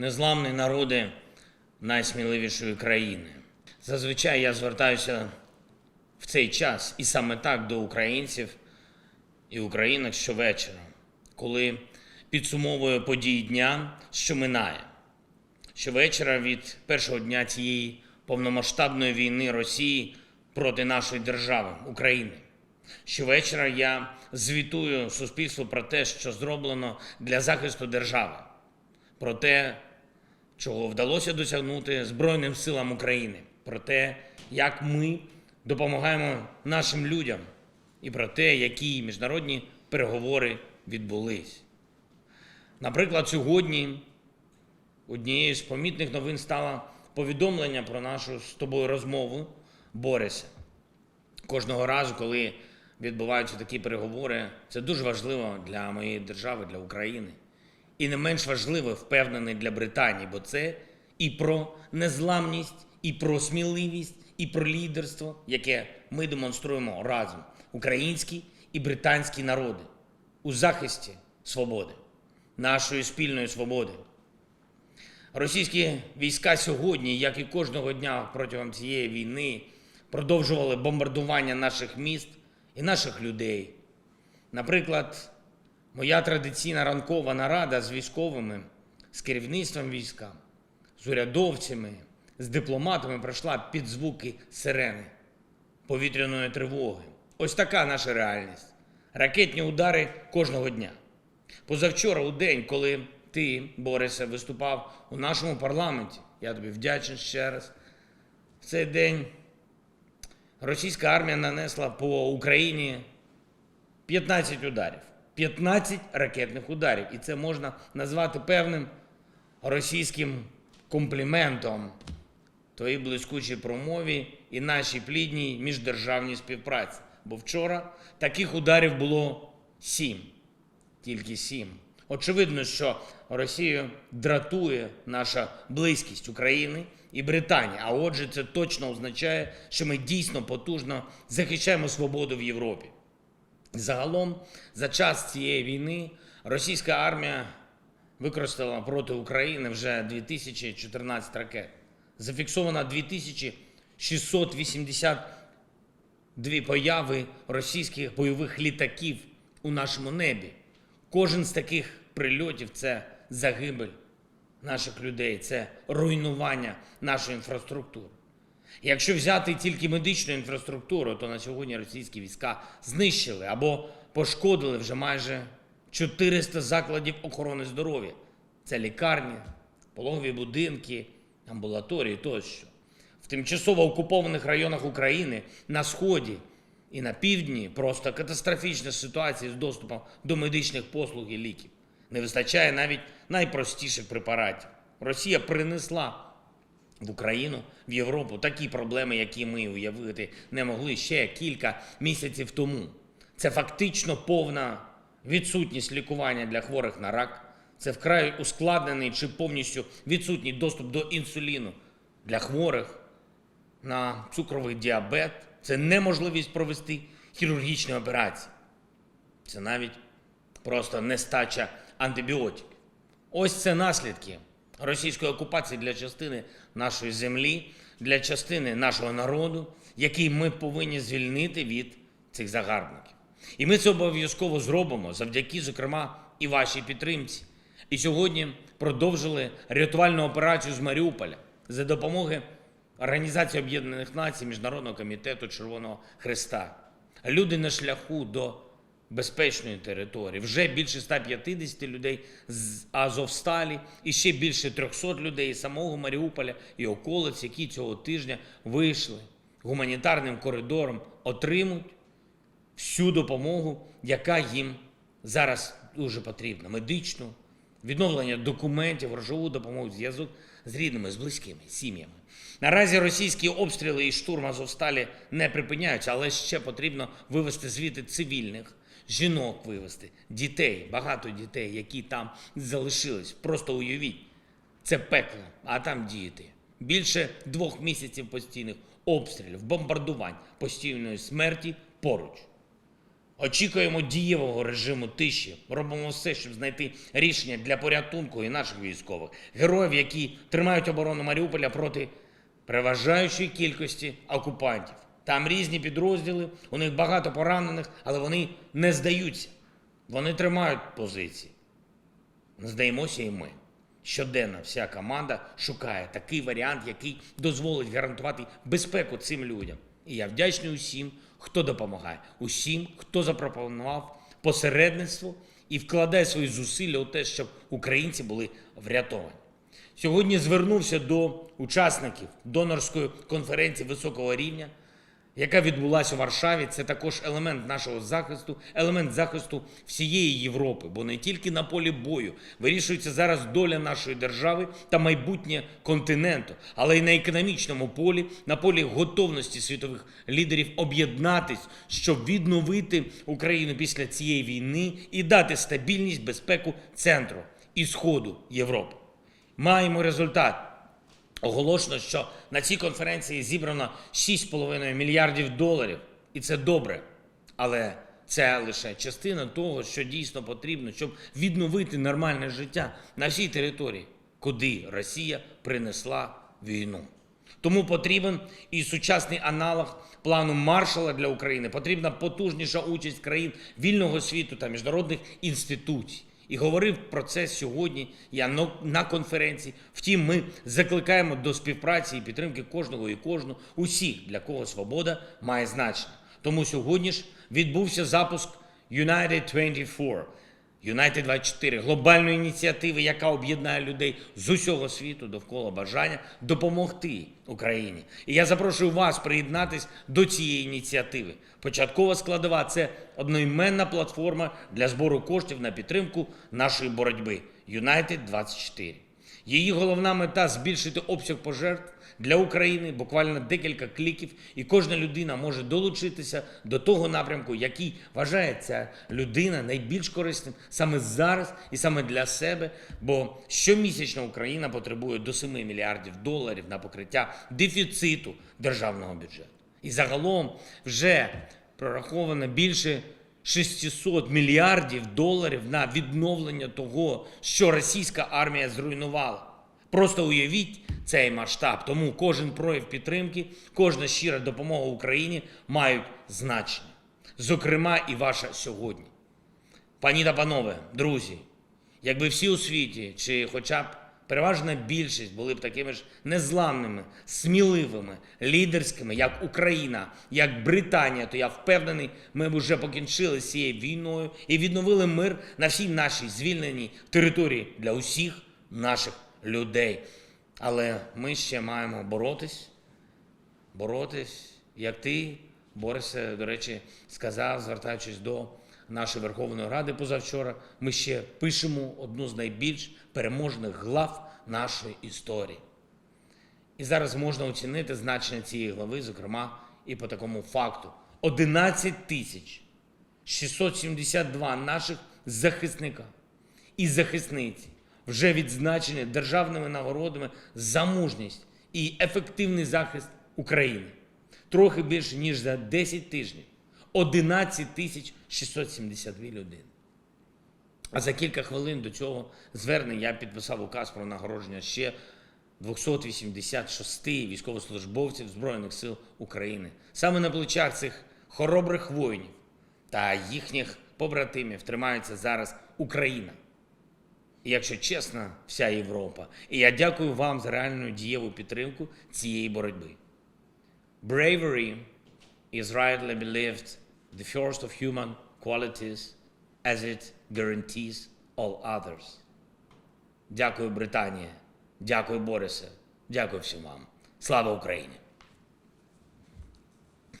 незламні народи найсміливішої країни. Зазвичай я звертаюся в цей час і саме так до українців і українок щовечора, коли підсумовую події дня, що минає. Щовечора від першого дня цієї повномасштабної війни Росії проти нашої держави України. Щовечора я звітую суспільству про те, що зроблено для захисту держави, про те, чого вдалося досягнути Збройним силам України, про те, як ми допомагаємо нашим людям, і про те, які міжнародні переговори відбулись. Наприклад, сьогодні однією з помітних новин стало повідомлення про нашу з тобою розмову Бориса. Кожного разу, коли відбуваються такі переговори, це дуже важливо для моєї держави, для України. І не менш важливо, впевнений для Британії, бо це і про незламність, і про сміливість, і про лідерство, яке ми демонструємо разом, українські і британські народи у захисті свободи, нашої спільної свободи. Російські війська сьогодні, як і кожного дня протягом цієї війни, продовжували бомбардування наших міст і наших людей. Наприклад, моя традиційна ранкова нарада з військовими, з керівництвом війська, з урядовцями, з дипломатами пройшла під звуки сирени повітряної тривоги. Ось така наша реальність. Ракетні удари кожного дня. Позавчора, у день, коли ти, Борисе, виступав у нашому парламенті, я тобі вдячний ще раз. В цей день російська армія нанесла по Україні 15 ударів. 15 ракетних ударів. І це можна назвати певним російським компліментом твоїй блискучій промові і нашій плідній міждержавній співпраці. Бо вчора таких ударів було сім тільки сім. Очевидно, що Росію дратує наша близькість України і Британії. А отже, це точно означає, що ми дійсно потужно захищаємо свободу в Європі. Загалом, за час цієї війни російська армія використала проти України вже 2014 ракет. Зафіксовано 2682 появи російських бойових літаків у нашому небі. Кожен з таких прильотів це загибель наших людей, це руйнування нашої інфраструктури. Якщо взяти тільки медичну інфраструктуру, то на сьогодні російські війська знищили або пошкодили вже майже 400 закладів охорони здоров'я. Це лікарні, пологові будинки, амбулаторії тощо. В тимчасово окупованих районах України на сході і на півдні просто катастрофічна ситуація з доступом до медичних послуг і ліків. Не вистачає навіть найпростіших препаратів. Росія принесла в Україну, в Європу такі проблеми, які ми уявити не могли ще кілька місяців тому. Це фактично повна відсутність лікування для хворих на рак. Це вкрай ускладнений чи повністю відсутній доступ до інсуліну для хворих на цукровий діабет. Це неможливість провести хірургічні операції. Це навіть просто нестача антибіотиків. Ось це наслідки російської окупації для частини нашої землі, для частини нашого народу, який ми повинні звільнити від цих загарбників. І ми це обов'язково зробимо завдяки, зокрема, і вашій підтримці. І сьогодні продовжили рятувальну операцію з Маріуполя за допомоги Організації Об'єднаних Націй, Міжнародного комітету Червоного Христа. Люди на шляху до безпечної території. Вже більше 150 людей з Азовсталі і ще більше 300 людей з самого Маріуполя і околиць, які цього тижня вийшли гуманітарним коридором, отримують всю допомогу, яка їм зараз дуже потрібна: медичну, відновлення документів, грошову допомогу, зв'язок з рідними, з близькими, сім'ями. Наразі російські обстріли і штурм Азовсталі не припиняються, але ще потрібно вивести звідти цивільних, жінок вивести, дітей, багато дітей, які там залишились. Просто уявіть, це пекло, а там діти. Більше двох місяців постійних обстрілів, бомбардувань, постійної смерті поруч. Очікуємо дієвого режиму тиші. Робимо все, щоб знайти рішення для порятунку і наших військових, героїв, які тримають оборону Маріуполя проти переважаючої кількості окупантів. Там різні підрозділи, у них багато поранених, але вони не здаються. Вони тримають позиції. Здаємося і ми. Щоденно вся команда шукає такий варіант, який дозволить гарантувати безпеку цим людям. І я вдячний усім, хто допомагає, усім, хто запропонував посередництво і вкладає свої зусилля у те, щоб українці були врятовані. Сьогодні звернувся до учасників донорської конференції високого рівня, яка відбулася у Варшаві. Це також елемент нашого захисту, елемент захисту всієї Європи, бо не тільки на полі бою вирішується зараз доля нашої держави та майбутнє континенту, але й на економічному полі, на полі готовності світових лідерів об'єднатись, щоб відновити Україну після цієї війни і дати стабільність, безпеку центру і сходу Європи. Маємо результат. Оголошено, що на цій конференції зібрано 6,5 мільярдів доларів, і це добре. Але це лише частина того, що дійсно потрібно, щоб відновити нормальне життя на всій території, куди Росія принесла війну. Тому потрібен і сучасний аналог плану Маршала для України. Потрібна потужніша участь країн вільного світу та міжнародних інституцій. І говорив про це сьогодні я на- конференції. Втім, ми закликаємо до співпраці і підтримки кожного і кожну, усіх, для кого свобода має значення. Тому сьогодні ж відбувся запуск United 24, United 24 глобальної ініціативи, яка об'єднає людей з усього світу довкола бажання допомогти Україні. І я запрошую вас приєднатись до цієї ініціативи. Початкова складова це одноіменна платформа для збору коштів на підтримку нашої боротьби Юнайтед 24. Її головна мета збільшити обсяг пожертв для України буквально декілька кліків, і кожна людина може долучитися до того напрямку, який вважає ця людина найбільш корисним саме зараз і саме для себе. Бо щомісячно Україна потребує до 7 мільярдів доларів на покриття дефіциту державного бюджету. І загалом вже прораховано більше 600 мільярдів доларів на відновлення того, що російська армія зруйнувала. Просто уявіть цей масштаб. Тому кожен прояв підтримки, кожна щира допомога Україні мають значення. Зокрема, і ваша сьогодні. Пані та панове, друзі, якби всі у світі, чи хоча б переважна більшість були б такими ж незламними, сміливими, лідерськими, як Україна, як Британія, то я впевнений, ми б уже покінчили з цією війною і відновили мир на всій нашій звільненій території для усіх наших людей. Але ми ще маємо боротись, боротись, як ти, Борисе, до речі, сказав, звертаючись до нашої Верховної Ради позавчора, ми ще пишемо одну з найбільш переможних глав нашої історії. І зараз можна оцінити значення цієї глави, зокрема, і по такому факту: 11 тисяч 672 наших захисника і захисниці вже відзначені державними нагородами за мужність і ефективний захист України. Трохи більше ніж за 10 тижнів 11 тисяч 672 людини. А за кілька хвилин до цього звернення я підписав указ про нагородження ще 286 військовослужбовців Збройних сил України. Саме на плечах цих хоробрих воїнів та їхніх побратимів тримається зараз Україна. І якщо чесно, вся Європа. І я дякую вам за реальну дієву підтримку цієї боротьби. Bravery is rightly believed the first of human qualities as it guarantees all others. Дякую, Британія. Дякую, Борисе. Дякую всім вам. Слава Україні!